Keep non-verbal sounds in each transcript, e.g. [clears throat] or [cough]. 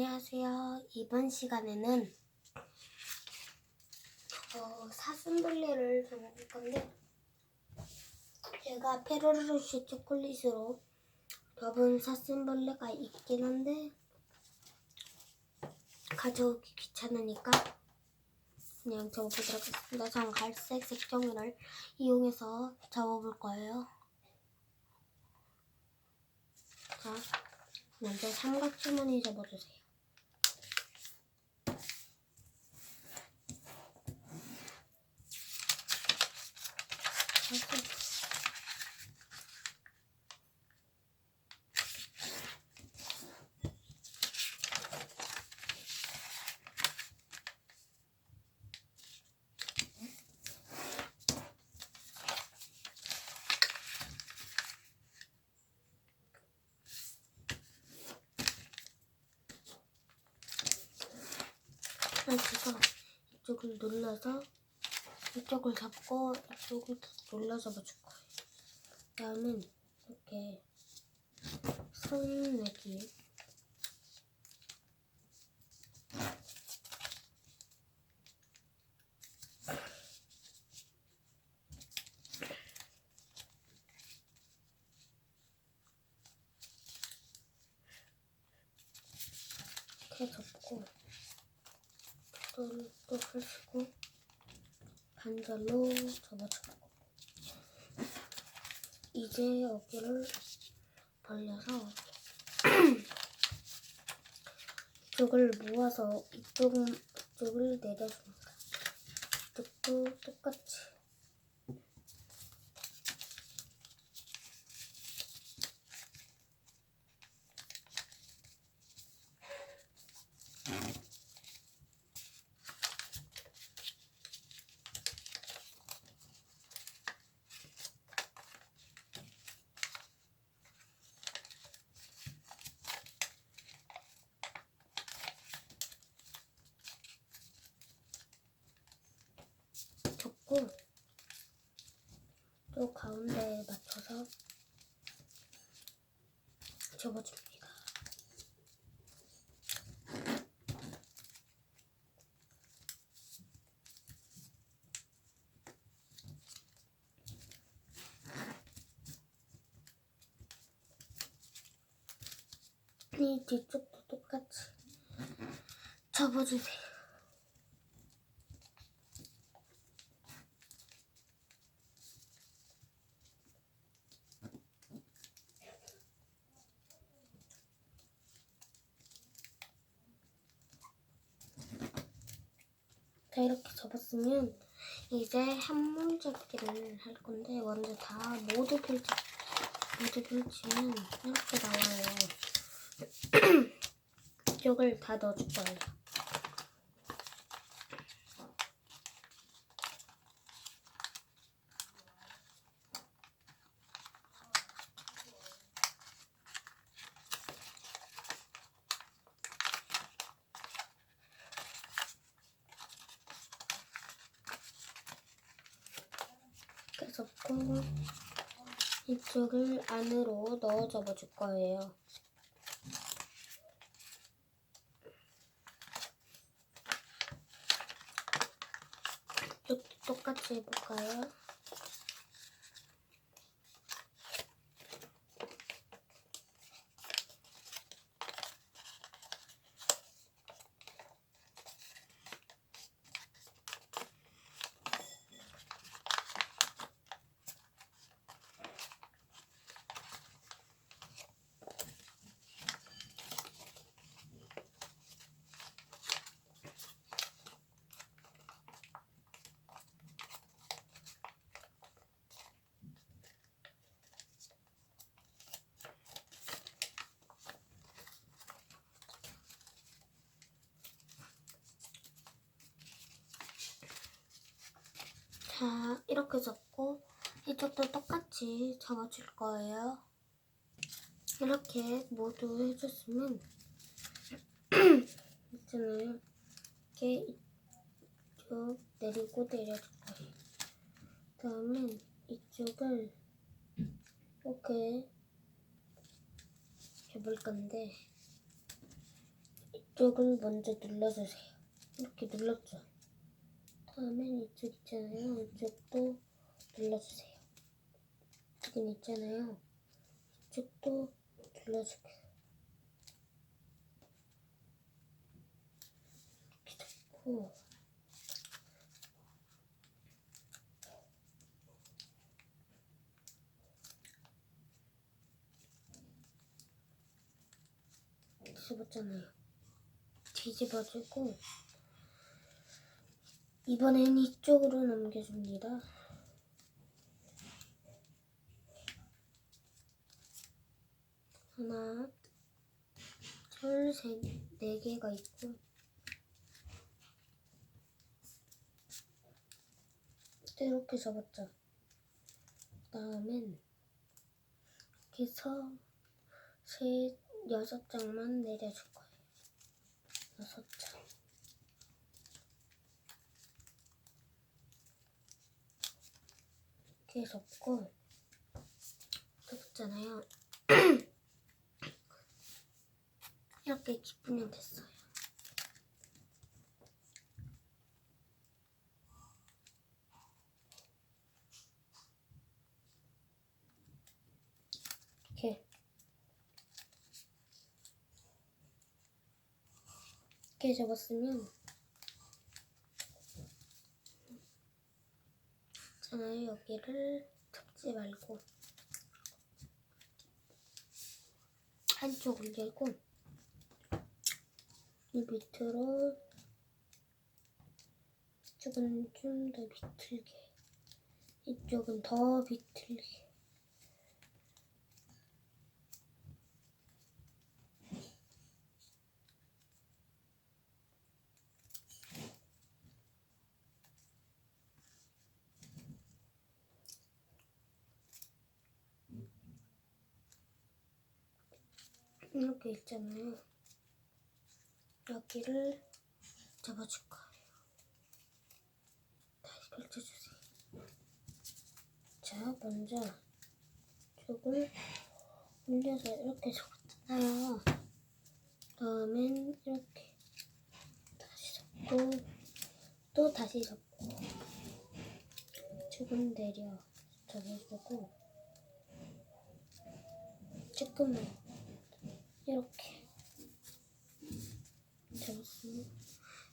안녕하세요. 이번 시간에는 어, 사슴벌레를 접어볼 건데 제가 페르르시 초콜릿으로 접은 사슴벌레가 있긴 한데 가져오기 귀찮으니까 그냥 접어보도록 하겠습니다. 전 갈색 색종이를 이용해서 접어볼 거예요. 자, 먼저 삼각주머니 접어주세요. 하고 그래서 이쪽을 눌러서 이쪽을 잡고 이쪽을 눌러서 맞출 거예요. 다음은 이렇게 손 내기 이렇게 접고 또또 펼치고 반절로 접어주고 이제 어깨를 벌려서 [clears throat] 이쪽을 모아서 이쪽, 이쪽을 내려줍니다. 이쪽도 똑같이 접고 또 가운데에 맞춰서 접어줍니다. 이 뒤쪽도 똑같이 접어주세요. 자 이렇게 접었으면 이제 한물 접기를 할 건데 먼저 다 모두 펼치 모두 펼치면 이렇게 나와요. [clears throat] 이쪽을 다 넣어줄 거예요. 이쪽을 안으로 넣어 접어 줄 거예요. 이쪽도 똑같이 해볼까요? 자, 이렇게 접고 이쪽도 똑같이 접어줄 거예요. 이렇게 모두 해줬으면 [clears throat] 있잖아요. 이렇게 이쪽 내리고 내려줄 거예요. 그다음에 이쪽을 이렇게 해볼 건데 이쪽을 먼저 눌러주세요. 이렇게 눌렀죠. 다음엔 이쪽 있잖아요. 이쪽도 눌러주세요. 이쪽은 있잖아요. 이쪽도 눌러주세요. 이렇게 잡고 뒤집었잖아요. 뒤집어주고 이번엔 이쪽으로 넘겨줍니다. 하나, 둘, 셋, 네 개가 있고 또 이렇게 접었죠. 다음엔 이렇게 해서 셋, 여섯 장만 내려줄 거예요. 여섯 장. 이렇게 접고 접었잖아요. [clears throat] 이렇게 기쁘면 됐어요. 이렇게 이렇게 접었으면 있잖아요. 여기를 접지 말고 한쪽을 열고 이 밑으로 이쪽은 좀 더 비틀게 이쪽은 더 비틀게 이렇게 있잖아요. 여기를 잡아줄 거예요. 다시 펼쳐주세요. 자, 먼저 쪽을 올려서 이렇게 접었잖아요. 다음엔 이렇게 다시 접고 또 다시 접고 조금 내려 접어주고 조금만 이렇게.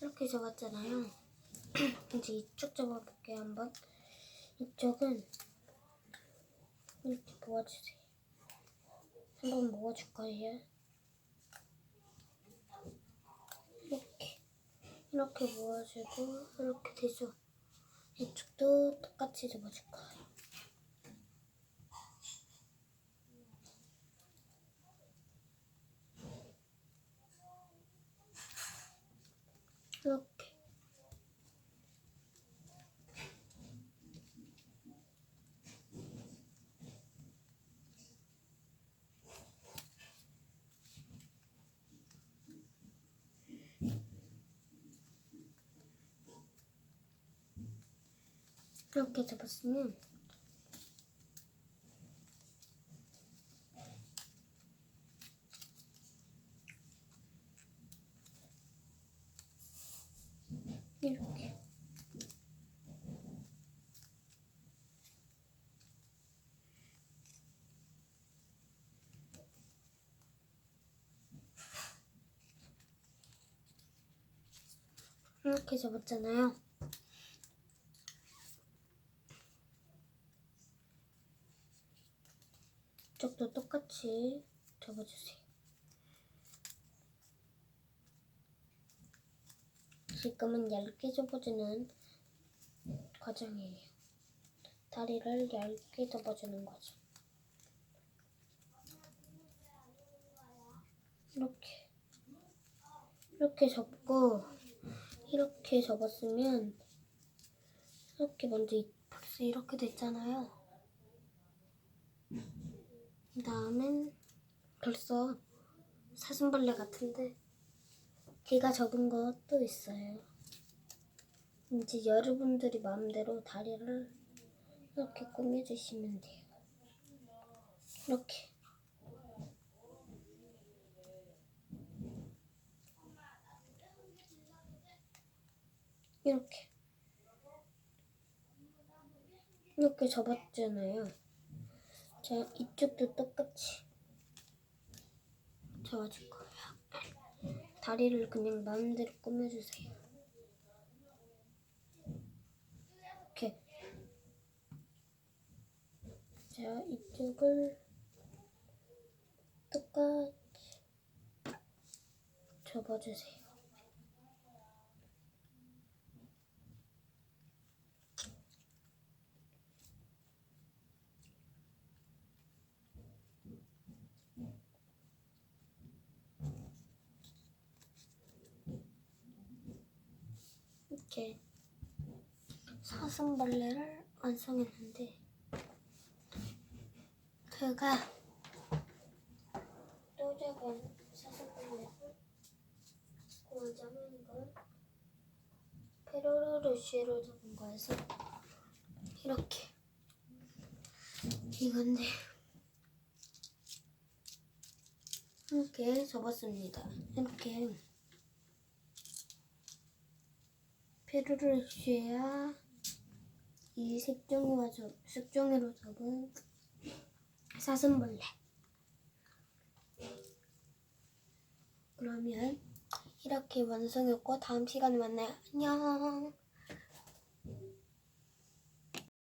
이렇게 접었잖아요. [clears throat] 이제 이쪽 접어볼게요 한번. 이쪽은 이렇게 모아주세요. 한번 모아줄 거예요. 이렇게 이렇게 모아주고 이렇게 되죠. 이쪽도 똑같이 접어줄 거예요. 이렇게 이렇게 잡았으면 이렇게 이렇게 잡았잖아요. 이쪽도 똑같이 접어주세요. 지금은 얇게 접어주는 과정이에요. 다리를 얇게 접어주는 거죠. 이렇게 이렇게 접고 이렇게 접었으면 이렇게 먼저 이 박스 이렇게 됐잖아요. 다음엔 벌써 사슴벌레 같은데 귀가 적은 것도 있어요. 이제 여러분들이 마음대로 다리를 이렇게 꾸며주시면 돼요. 이렇게. 이렇게. 이렇게 접었잖아요. 자 이쪽도 똑같이 접어줄 거예요. 다리를 그냥 마음대로 꾸며주세요. 이렇게 자 이쪽을 똑같이 접어주세요. 이렇게 사슴벌레를 완성했는데 그가 또 작은 사슴벌레를 구하자면 이건 페로로루시로 잡은 거여서 이렇게 이건데 이렇게 접었습니다. 이렇게 페루르시아 이 색종이와 저, 색종이로 접은 사슴벌레. 그러면 이렇게 완성했고 다음 시간에 만나요. 안녕.